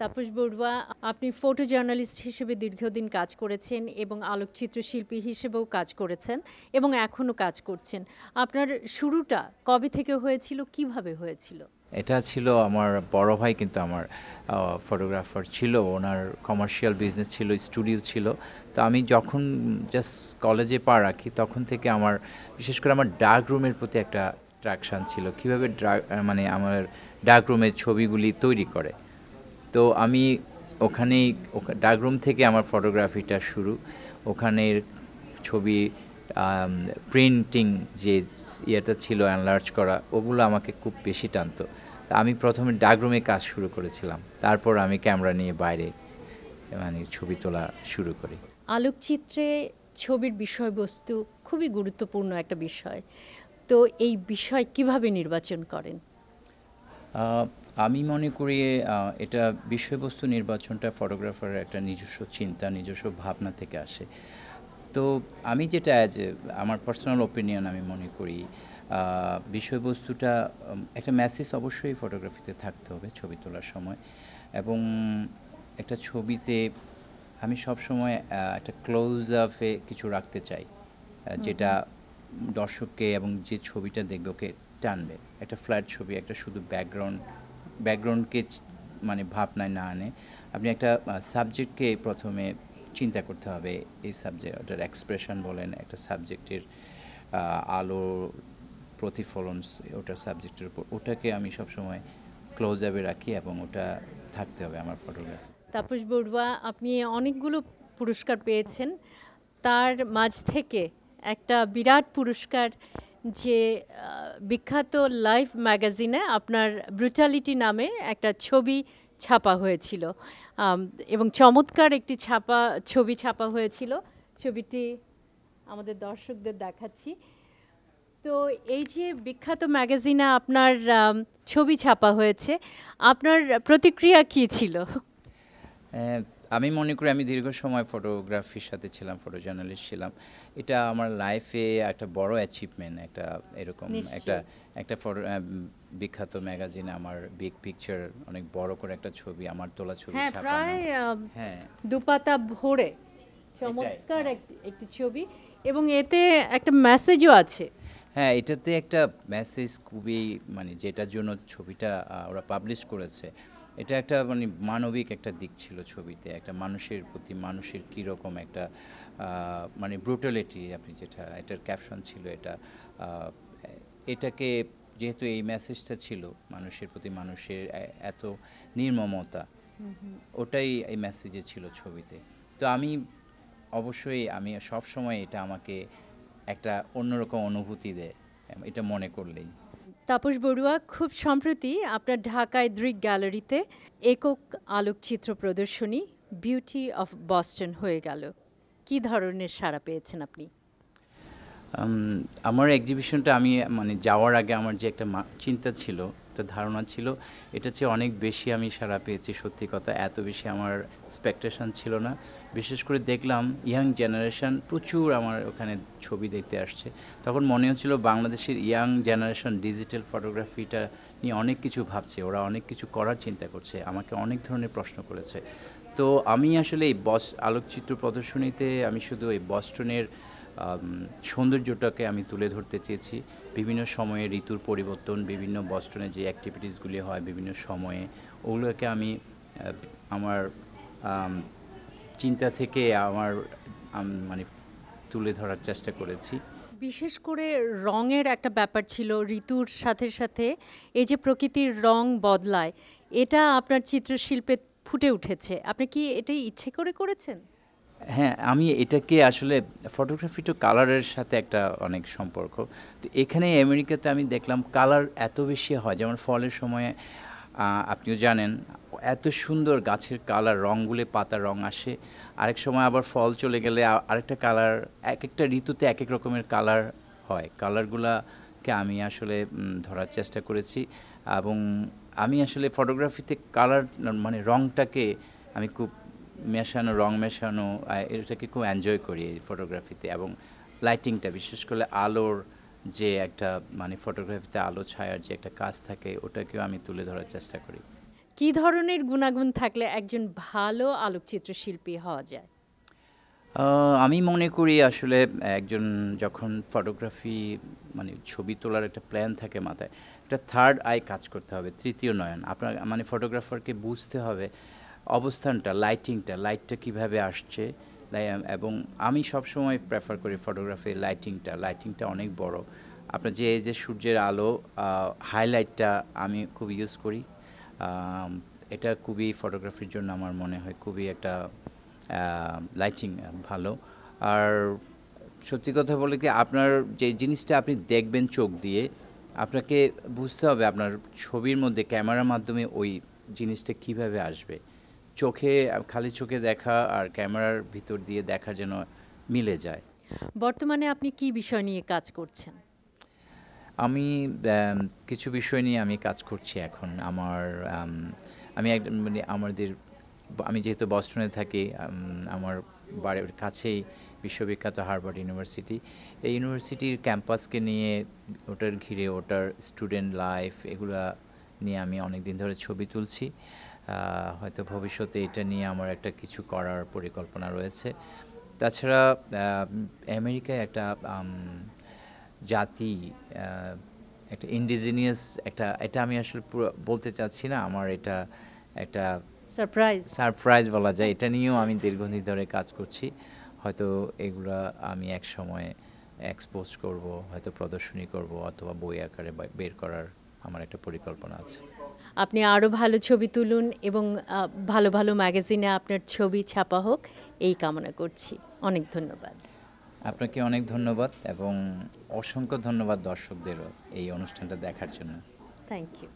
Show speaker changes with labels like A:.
A: তাপস বড়ুয়া, আপনি photo journalist হিসেবে দীর্ঘদিন কাজ করেছেন এবং আলোকচিত্র শিল্পী হিসেবেও কাজ করেছেন এবং এখনও কাজ করছেন। আপনার শুরুটা কবে থেকে হয়েছিল, কীভাবে হয়েছিল?
B: এটা ছিল আমার বড় ভাই কিন্তু আমার ফটোগ্রাফার ছিল, ওনার কমার্শিয়াল বিজনেস ছিল স্টুডিও ছিল। তো আমি যখন জাস্ট কলেজে পা রাখি, তখন থেকে আমার, বিশেষ করে আমার ডার্ক রুমের প্রতি একটা অ্যাট্রাকশান ছিল। কীভাবে মানে আমার ডার্ক রুমের ছবিগুলি তৈরি করে। তো আমি ওখানেই ডার্ক রুম থেকে আমার ফটোগ্রাফিটা শুরু। ওখানের ছবি প্রিন্টিং যে ইয়েটা ছিল অ্যানলার্জ করা ওগুলো আমাকে খুব বেশি টানতো। তা আমি প্রথমে ডাকরুমে কাজ শুরু করেছিলাম। তারপর আমি ক্যামেরা নিয়ে বাইরে মানে ছবি তোলা শুরু করি।
A: আলোকচিত্রে ছবির বিষয়বস্তু খুবই গুরুত্বপূর্ণ একটা বিষয়। তো এই বিষয় কীভাবে নির্বাচন করেন?
B: আমি মনে করি এটা বিষয়বস্তু নির্বাচনটা ফটোগ্রাফারের একটা নিজস্ব চিন্তা নিজস্ব ভাবনা থেকে আসে। তো আমি যেটা যে আমার পার্সোনাল ওপিনিয়ন আমি মনে করি বিষয়বস্তুটা একটা মেসেজ অবশ্যই ফটোগ্রাফিতে থাকতে হবে ছবি তোলার সময়। এবং একটা ছবিতে আমি সবসময় একটা ক্লোজ আপে কিছু রাখতে চাই যেটা দর্শককে এবং যে ছবিটা দেখবে ওকে টানবে। একটা ফ্ল্যাট ছবি একটা শুধু ব্যাকগ্রাউন্ড ব্যাকগ্রাউন্ডকে মানে ভাবনায় না আনে, আপনি একটা সাবজেক্টকে প্রথমে চিন্তা করতে হবে। এই সাবজেক্ট ওটার এক্সপ্রেশন বলেন, একটা সাবজেক্টের আলো, প্রতিফলন ওটার সাবজেক্টের উপর, ওটাকে আমি সবসময় ক্লোজ আপে রাখি এবং ওটা থাকতে হবে আমার ফটোগ্রাফি
A: তাপস বড়ুয়া, আপনি অনেকগুলো পুরস্কার পেয়েছেন। তার মাঝ থেকে একটা বিরাট পুরস্কার যে বিখ্যাত লাইফ ম্যাগাজিনে আপনার ব্রুটালিটি নামে একটা ছবি ছাপা হয়েছিল। এবং চমৎকার একটি ছাপা, ছবি ছাপা হয়েছিল। ছবিটি আমাদের দর্শকদের দেখাচ্ছি। তো এই যে বিখ্যাত ম্যাগাজিনে আপনার ছবি ছাপা হয়েছে, আপনার প্রতিক্রিয়া কী ছিল?
B: আমি মনে করি আমি দীর্ঘ সময় ফটোগ্রাফির সাথে ছিলাম ফটো জার্নালিস্ট ছিলাম। এটা আমার লাইফে একটা বড় অ্যাচিভমেন্ট একটা এরকম একটা একটা ফটো বিখ্যাত ম্যাগাজিনে আমার বিগ পিকচার অনেক বড় করে একটা ছবি আমার তোলা ছবি
A: হ্যাঁ
B: ছাপানো। হ্যাঁ।
A: দুপাতা ভরে চমৎকার। একটি ছবি এবং এতে একটা মেসেজও আছে।
B: হ্যাঁ এটাতে একটা মেসেজ খুবই মানে যেটার জন্য ছবিটা ওরা পাবলিশ করেছে। এটা একটা মানে মানবিক একটা দিক ছিল ছবিতে একটা মানুষের প্রতি মানুষের কীরকম একটা মানে ব্রুটালিটি আপনি যেটা এটার ক্যাপশন ছিল এটা এটাকে যেহেতু এই মেসেজটা ছিল মানুষের প্রতি মানুষের এত নির্মমতা ওটাই এই মেসেজে ছিল ছবিতে। তো আমি অবশ্যই আমি সব সময় এটা আমাকে একটা অন্যরকম অনুভূতি দেয় এটা মনে করলেই।
A: তাপস বড়ুয়া, খুব সম্প্রতি আপনার ঢাকায় দৃক গ্যালারিতে একক আলোকচিত্র প্রদর্শনী বিউটি অফ বস্টন হয়ে গেল। কি ধরনের সাড়া পেয়েছেন আপনি?
B: আমার এক্সিবিশনটা আমি মানে যাওয়ার আগে আমার যে একটা চিন্তা ছিল একটা ধারণা ছিল। এটা চেয়ে অনেক বেশি আমি সারা পেয়েছি, সত্যি কথা। এত বেশি আমার এক্সপেকটেশন ছিল না। বিশেষ করে দেখলাম ইয়াং জেনারেশন প্রচুর আমার ওখানে ছবি দেখতে আসছে। তখন মনে হচ্ছিল বাংলাদেশের ইয়াং জেনারেশন ডিজিটাল ফটোগ্রাফিটা নিয়ে অনেক কিছু ভাবছে। ওরা অনেক কিছু করার চিন্তা করছে। আমাকে অনেক ধরনের প্রশ্ন করেছে। তো আমি আসলে এই বস আলোকচিত্র প্রদর্শনীতে আমি শুধু এই বস্টনের সৌন্দর্যটাকে আমি তুলে ধরতে চেয়েছি। বিভিন্ন সময়ে ঋতুর পরিবর্তন, বিভিন্ন বস্টনে যে অ্যাক্টিভিটিসগুলি হয় বিভিন্ন সময়ে, ওগুলোকে আমি আমার চিন্তা থেকে আমার মানে তুলে ধরার চেষ্টা করেছি।
A: বিশেষ করে রঙের একটা ব্যাপার ছিল, ঋতুর সাথে সাথে এই যে প্রকৃতির রং বদলায়, এটা আপনার চিত্রশিল্পে ফুটে উঠেছে। আপনি কি এটাই ইচ্ছে করে করেছেন?
B: হ্যাঁ আমি এটাকে আসলে ফটোগ্রাফি তো কালারের সাথে একটা অনেক সম্পর্ক। তো এখানে আমেরিকাতে আমি দেখলাম কালার এত বেশি হয়, যেমন ফলের সময় আপনিও জানেন, এত সুন্দর গাছের কালার রঙগুলো পাতার রং আসে। আরেক সময় আবার ফল চলে গেলে আরেকটা কালার এক একটা ঋতুতে এক এক রকমের কালার হয়। কালারগুলাকে আমি আসলে ধরার চেষ্টা করেছি এবং আমি আসলে ফটোগ্রাফিতে কালার মানে রংটাকে আমি খুব মেশানো রং মেশানো এটাকে খুব এনজয় করি এই ফটোগ্রাফিতে এবং লাইটিংটা বিশেষ করে আলোর যে একটা মানে ফটোগ্রাফিতে আলো ছায়ার যে একটা কাজ থাকে ওটাকেও আমি তুলে ধরার চেষ্টা করি।
A: কি ধরনের গুণাগুণ থাকলে একজন ভালো আলোকচিত্র শিল্পী হওয়া যায়?
B: আমি মনে করি আসলে একজন যখন ফটোগ্রাফি মানে ছবি তোলার একটা প্ল্যান থাকে মাথায় একটা থার্ড আই কাজ করতে হবে তৃতীয় নয়ন। আপনার মানে ফটোগ্রাফারকে বুঝতে হবে অবস্থানটা লাইটিংটা লাইটটা কীভাবে আসছে এবং আমি সবসময় প্রেফার করি ফটোগ্রাফি লাইটিংটা লাইটিংটা অনেক বড়। আপনার যে, এই যে সূর্যের আলো হাইলাইটটা আমি খুব ইউজ করি। এটা খুবই ফটোগ্রাফির জন্য আমার মনে হয় খুবই একটা লাইটিং ভালো। আর সত্যি কথা বলে কি, আপনার যে জিনিসটা আপনি দেখবেন চোখ দিয়ে, আপনাকে বুঝতে হবে আপনার ছবির মধ্যে, ক্যামেরার মাধ্যমে ওই জিনিসটা কীভাবে আসবে। চোখে খালি চোখে দেখা আর ক্যামেরার ভিতর দিয়ে দেখা যেন মিলে যায়।
A: বর্তমানে আপনি কি বিষয় নিয়ে কাজ করছেন?
B: আমি কিছু বিষয় নিয়ে আমি কাজ করছি এখন। আমার আমি এক মানে আমাদের আমি যেহেতু বস্টনে থাকি আমার বাড়ির কাছেই বিশ্ববিখ্যাত হার্ভার্ড ইউনিভার্সিটি। এই ইউনিভার্সিটির ক্যাম্পাসকে নিয়ে ওটার ঘিরে ওটার স্টুডেন্ট লাইফ এগুলা নিয়ে আমি অনেক দিন ধরে ছবি তুলছি। হয়তো ভবিষ্যতে এটা নিয়ে আমার একটা কিছু করার পরিকল্পনা রয়েছে। তাছাড়া আমেরিকায় একটা জাতি একটা ইন্ডিজিনিয়াস একটা এটা আমি আসলে পুরো বলতে চাচ্ছি না আমার এটা একটা
A: সারপ্রাইজ
B: সারপ্রাইজ বলা যায়। এটা নিয়েও আমি দীর্ঘদিন ধরে কাজ করছি। হয়তো এগুলা আমি এক সময় এক্সপোজ করব হয়তো প্রদর্শনী করব অথবা বই আকারে বের করার আমার একটা পরিকল্পনা আছে।
A: আপনি আরও ভালো ছবি তুলুন এবং ভালো ভালো ম্যাগাজিনে আপনার ছবি ছাপা হোক এই কামনা করছি। অনেক ধন্যবাদ।
B: আপনাকে অনেক ধন্যবাদ এবং অসংখ্য ধন্যবাদ দর্শকদেরও এই অনুষ্ঠানটা দেখার জন্য।
A: Thank you